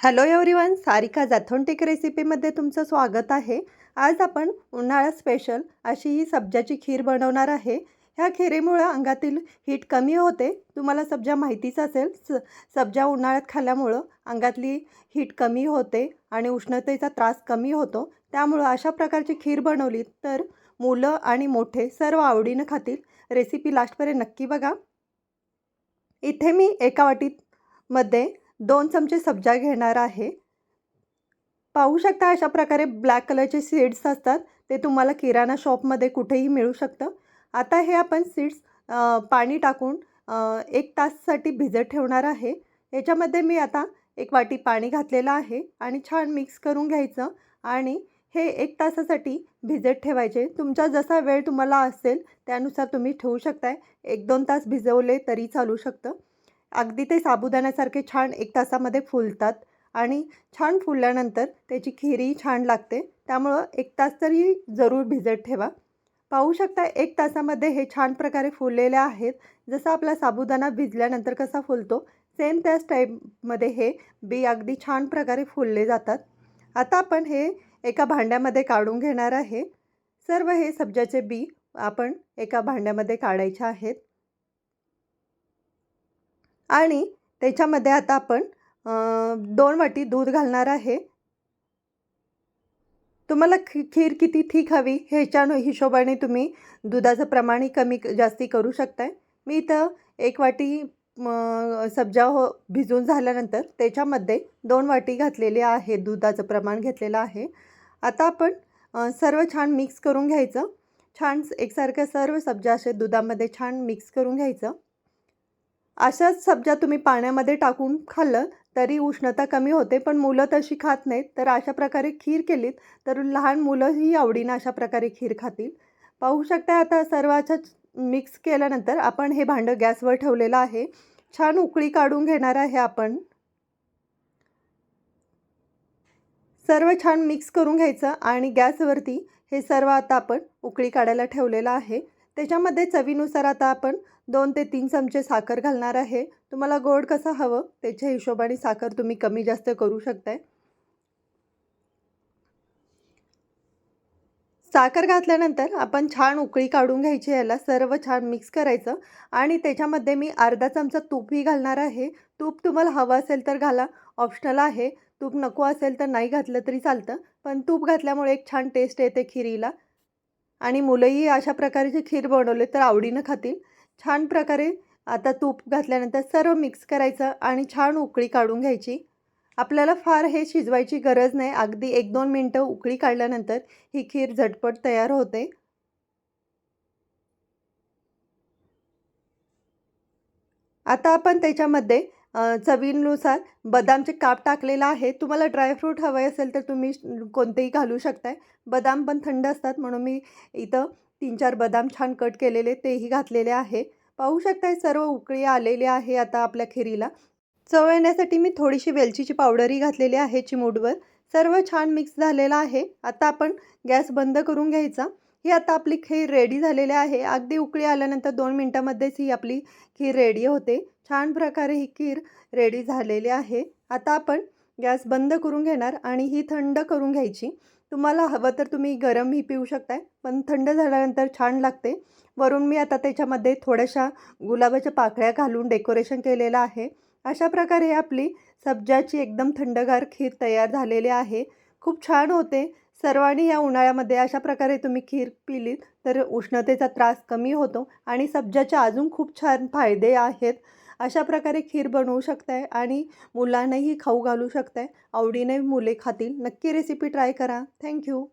Hello everyone Sarika जाथोंटिक रेसिपीमध्ये तुमचं स्वागत आहे. आज आपण उन्हाळ्यात स्पेशल अशी ही सब्जाची खीर बनवणार आहे. ह्या खिरीमुळं अंगातील हीट कमी होते. तुम्हाला सब्जा माहितीच असेल स सब्जा उन्हाळ्यात खाल्ल्यामुळं अंगातली हीट कमी होते आणि उष्णतेचा त्रास कमी होतो. त्यामुळं अशा प्रकारची खीर बनवली तर मुलं आणि मोठे सर्व आवडीनं खातील. रेसिपी लास्टपर्यंत नक्की बघा. इथे मी एका वाटीत मध्ये दोन चमचे सब्जा घेणार आहे. पाहू शकता अशा प्रकारे ब्लॅक कलरचे सीड्स असतात. ते तुम्हाला किराणा शॉपमध्ये कुठेही मिळू शकतं. आता हे आपण सीड्स पाणी टाकून एक ताससाठी भिजत ठेवणार आहे. याच्यामध्ये मी आता एक वाटी पाणी घातलेलं आहे आणि छान मिक्स करून घ्यायचं आणि हे एक तासासाठी भिजत ठेवायचे. तुमचा जसा वेळ तुम्हाला असेल त्यानुसार तुम्ही ठेवू शकताय. एक दोन तास भिजवले तरी चालू शकतं. अगदी ते साबुदाण्यासारखे छान एक तासामध्ये फुलतात आणि छान फुलल्यानंतर त्याची खिरी छान लागते. त्यामुळं एक तास तरी जरूर भिजत ठेवा. पाहू शकता एक तासामध्ये हे छान प्रकारे फुललेले आहेत. जसं आपला साबुदाणा भिजल्यानंतर कसा फुलतो सेम त्याच टाईपमध्ये हे बी अगदी छान प्रकारे फुलले जातात. आता आपण हे एका भांड्यामध्ये काढून घेणार आहे. सर्व हे सब्जाचे बी आपण एका भांड्यामध्ये काढायचे आहेत. आणि त्याच्यामध्ये आता आपण दोन वाटी दूध घालणार आहे. तुम्हाला खी खीर किती ठीक हवी ह्याच्या हिशोबाने तुम्ही दुधाचं प्रमाणही कमी जास्ती करू शकताय. मी इथं एक वाटी सब्जा हो भिजून झाल्यानंतर त्याच्यामध्ये दोन वाटी घातलेले आहे दुधाचं प्रमाण घेतलेलं आहे. आता आपण सर्व छान मिक्स करून घ्यायचं. छान एकसारखं सर्व सब्जा असे दुधामध्ये छान मिक्स करून घ्यायचं. अशाच सब्जा तुम्ही पाण्यामध्ये टाकून खाल्लं तरी उष्णता कमी होते पण मुलं तशी खात नाहीत. तर अशा प्रकारे खीर केलीत तर लहान मुलंही आवडीनं अशा प्रकारे खीर खातील. पाहू शकता आता सर्वाच्या मिक्स केल्यानंतर आपण हे भांडं गॅसवर ठेवलेलं आहे. छान उकळी काढून घेणार आहे आपण. सर्व छान मिक्स करून घ्यायचं आणि गॅसवरती हे सर्व आता आपण उकळी काढायला ठेवलेलं आहे. त्याच्यामध्ये चवीनुसार आता आपण दोन ते तीन चमचे साखर घालणार आहे. तुम्हाला गोड कसं हवं त्याच्या हिशोबाने साखर तुम्ही कमी जास्त करू शकताय. साखर घातल्यानंतर आपण छान उकळी काढून घ्यायची याला सर्व छान मिक्स करायचं आणि त्याच्यामध्ये मी अर्धा चमचा तूपही घालणार आहे. तूप तुम्हाला हवं असेल तर घाला ऑप्शनल आहे. तूप नको असेल तर नाही घातलं तरी चालतं. पण तूप घातल्यामुळे एक छान टेस्ट येते खिरीला. आणि मुलंही अशा प्रकारचे खीर बनवले तर आवडीनं खातील. छान प्रकारे आता तूप घातल्यानंतर सर्व मिक्स करायचं आणि छान उकळी काढून घ्यायची. आपल्याला फार हे शिजवायची गरज नाही. अगदी एक दोन मिनटं उकळी काढल्यानंतर ही खीर झटपट तयार होते. आता आपण त्याच्यामध्ये चवीनुसार बदामचे काप टाकलेला आहे. तुम्हाला ड्रायफ्रूट हवे असेल तर तुम्ही कोणतेही घालू शकताय. बदाम पण थंड असतात म्हणून मी इथं तीन चार बदाम छान कट केलेले तेही घातलेले आहे. पाहू शकताय सर्व उकळी आलेले आहे आता आपल्या खिरीला. चव येण्यासाठी मी थोडीशी वेलचीची पावडरही घातलेली आहे चिमूडवर सर्व छान मिक्स झालेलं आहे. आता आपण गॅस बंद करून घ्यायचा. ही आता आपली खीर रेडी झालेली आहे. अगदी उकळी आल्यानंतर दोन मिनटामध्येच ही आपली खीर रेडी होते. छान प्रकारे ही खीर रेडी झालेली आहे. आता आपण गॅस बंद करून घेणार आणि ही थंड करून घ्यायची. तुम्हाला हवं तर तुम्ही गरमही पिऊ शकताय पण थंड झाल्यानंतर छान लागते. वरून मी आता त्याच्यामध्ये थोड्याशा गुलाबाच्या पाकळ्या घालून डेकोरेशन केलेलं आहे. अशा प्रकारे आपली सब्जाची एकदम थंडगार खीर तयार झालेली आहे. खूप छान होते. सर्वांनी या उन्हाळ्यामध्ये अशा प्रकारे तुम्ही खीर पिलीत तर उष्णतेचा त्रास कमी होतो आणि सब्जाचे अजून खूप छान फायदे आहेत. अशा प्रकारे खीर बनवू शकताय आणि मुलांनाही खाऊ घालू शकताय. आवडीने मुले खातील. नक्की रेसिपी ट्राय करा. थँक्यू